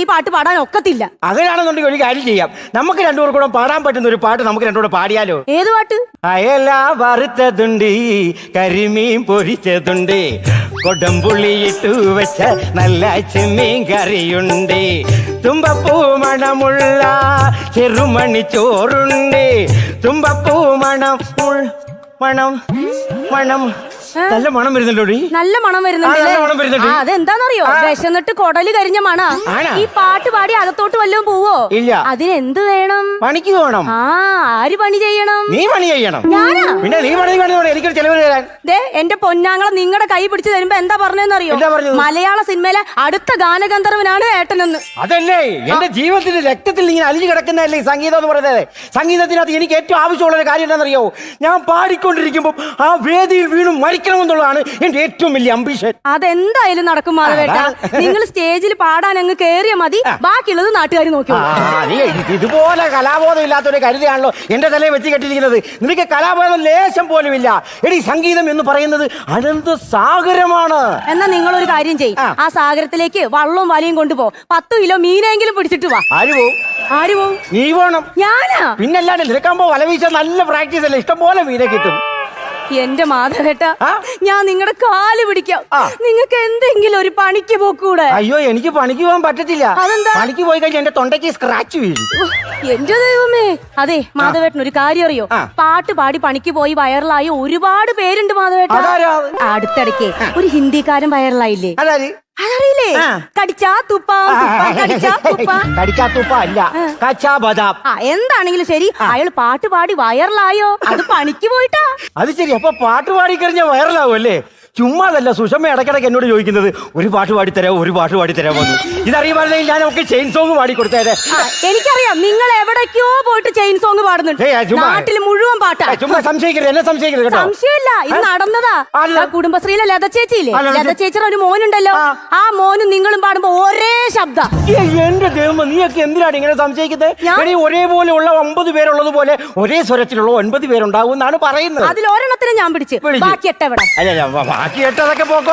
ഈ പാട്ട് പാടാൻ ഒക്കത്തില്ല. അങ്ങനെയാണെന്നുണ്ടെങ്കിൽ ഒരു കാര്യം ചെയ്യാം. നമുക്ക് രണ്ടുപേർ കൂടെ പാടാൻ പറ്റുന്ന ഒരു പാട്ട് നമുക്ക് രണ്ടുകൂടെ പാടിയാലോ? ഏത് പാട്ട്? അയല വറുത്തതുണ്ട് കരിമീൻ പൊരിച്ചതുണ്ട് കൊടംപുള്ളിയിട്ടു വെച്ച നല്ല ചെമ്മീൻ കറിയുണ്ട് തുമ്പപ്പൂ മണമുള്ള ചെറുമണി ചോറുണ്ട് തുമ്പപ്പൂ മണം മണം മണം. നല്ല മണം വരുന്നുണ്ടോ നല്ല മണം വരുന്നുണ്ട്. അതെന്താണെന്നറിയോ. വിശന്നിട്ട് കൊടൽ കരിഞ്ഞ മണ? ഈ പാട്ട് പാടി അകത്തോട്ട് വല്ലതും പോവോ? ഇല്ല. അതിനെന്ത് വേണം? പണിക്ക് പോകണം. ആ ആര് പണി ചെയ്യണം? നീ പണി ചെയ്യണം. ഞാനാ? പിന്നെ നീ പണി പണി എനിക്കൊരു ചെലവ് തരാൻ. ദേ എന്റെ പൊന്നാങ്ങളെ നിങ്ങളുടെ കൈ പിടിച്ചു തരുമ്പോ എന്താ പറഞ്ഞെന്നറിയോ അറിയോ മലയാള സിനിമയിലെ അടുത്ത ഗാനഗന്ധർവനാണ് ഏട്ടനെന്ന്. അതല്ലേ? എന്റെ ജീവിതത്തിന്റെ രക്തത്തിൽ ഇങ്ങനെ അലിഞ്ഞു കിടക്കുന്നതല്ലേ സംഗീതം എന്ന് പറയുന്നത്? സംഗീതത്തിനകത്ത് എനിക്ക് ഏറ്റവും ആവശ്യമുള്ള ഒരു കാര്യം എന്താണെന്നറിയോ ഞാൻ പാടിക്കൊണ്ടിരിക്കുമ്പോൾ ആ വേദിയിൽ വീണു മരിക്കണമെന്നുള്ളതാണ് എന്റെ ഏറ്റവും വലിയ അംബിഷൻ അതെന്തായാലും നടക്കും മാധവേട്ട. നിങ്ങൾ സ്റ്റേജിൽ പാടാൻ അങ്ങ് കേറിയ മതി. ബാക്കിയുള്ളത് നാട്ടുകാർ നോക്കി ഇതുപോലെ കലാബോധം ഇല്ലാത്തൊരു കരുതിയാണല്ലോ എന്റെ തലയിൽ വെച്ച് കെട്ടിയിരിക്കുന്നത്. നിനക്ക് കലാബോധം ലേശം പോലും ഇല്ല. എടി സംഗീതം എന്ന് പറയുന്നത് അനന്ത സാഗരമാണ്. എന്നാ നിങ്ങൾ ഒരു കാര്യം ചെയ്യും. ആ. ആ സാഗരത്തിലേക്ക് വള്ളവും വലിയും കൊണ്ടുപോ. പത്ത് കിലോ മീനെങ്കിലും പിടിച്ചിട്ട് വാ. ആര് പോവും? ആര് പോവും? നീ പോണം ഞാനാ? പിന്നല്ലാണ്ട് നിനക്കാകുമ്പോ വല വീശാൻ നല്ല പ്രാക്ടീസ് അല്ലേ? ഇഷ്ടം പോലെ മീനെ കിട്ടും. എന്റെ മാധവേട്ട ഞാൻ നിങ്ങളുടെ കാൽ പിടിക്കാം. നിങ്ങൾക്ക് എന്തെങ്കിലും ഒരു പണിക്ക് പോക്കൂടെ? അയ്യോ എനിക്ക് പണിക്ക് പോകാൻ പറ്റത്തില്ല. അതെന്താ? പണിക്ക് പോയി കഴിഞ്ഞാൽ എന്റെ തൊണ്ടയ്ക്ക് സ്ക്രാച്ച് വീഴും. എന്റെ ദൈവമേ. അതെ മാധവേട്ടൻ ഒരു കാര്യം അറിയോ? പാട്ട് പാടി പണിക്ക് പോയി വൈറലായി ഒരുപാട് പേരുണ്ട് മാധവേട്ട? അടുത്തിടയ്ക്ക് ഒരു ഹിന്ദിക്കാരൻ വൈറലായില്ലേ? അതറിയില്ലേ? ആ. കടിച്ചാ തുപ്പാം തുപ്പാം, കടിച്ചാ തുപ്പാം. കടിക്കാത്തുപ്പ അല്ല കച്ചാ ബദാം. ആ എന്താണെങ്കിലും ശരി. അയാൾ പാട്ട് പാടി വൈറലായോ? അത് പണിക്ക് പോയിട്ടാ. അത് ശരി അപ്പൊ പാട്ട് പാടി കഴിഞ്ഞാൽ വൈറലാവും അല്ലേ? ചുമ്മാതല്ല സുഷമ്മ ഇടയ്ക്കിടയ്ക്ക് എന്നോട് ചോദിക്കുന്നത് ഒരു പാട്ട് പാടി തരാമോ ഒരു പാട്ട് പാടി തരാമോ എന്ന്. ഇതറിയുമായിരുന്നെങ്കിൽ ഞാൻ നമുക്ക് ചെയിൻ സോങ് പാടി കൊടുത്തേരെ ആ, എനിക്കറിയാം നിങ്ങൾ എവിടേക്കോ പോയിട്ട് ചെയിൻ സോങ് പാടുന്നുണ്ട്. ഏയ്, ചുമ്മാ. നാട്ടിൽ മുഴുവൻ പാട്ടാ. ചുമ്മാ സംശയിക്കരുത് എന്നെ സംശയിക്കരുത് കേട്ടോ. സംശയമില്ല ഇത് നടന്നതാ? ആ കുടുംബശ്രീയിലെ ലത ചേച്ചിയില്ലേ? ആ, ലത ലത ചേച്ചിയുടെ ഒരു മോനുണ്ടല്ലോ. ആ. ആ മോനും നിങ്ങളും പാടുമ്പോ ഒരേ ശബ്ദ. ഏ, എന്റെ ദൈവം നീയൊക്കെ എന്തിനാണ് ഇങ്ങനെ സംശയിക്കുന്നത്? ഞാൻ- എടീ, ഒരേപോലെ ഉള്ള ഒമ്പത് പേരുള്ളത് പോലെ ഒരേ സ്വരത്തിലുള്ള ഒൻപത് പേരുണ്ടാവും എന്നാണ് പറയുന്നത്. അതിൽ ഒരെണ്ണത്തിന് ഞാൻ പിടിച്ച്. പിടിച്ച്. ബാക്കി എട്ടെവിടെ അല്ല അല്ല, ബാക്കി എട്ടതൊക്കെ പോക്കോ.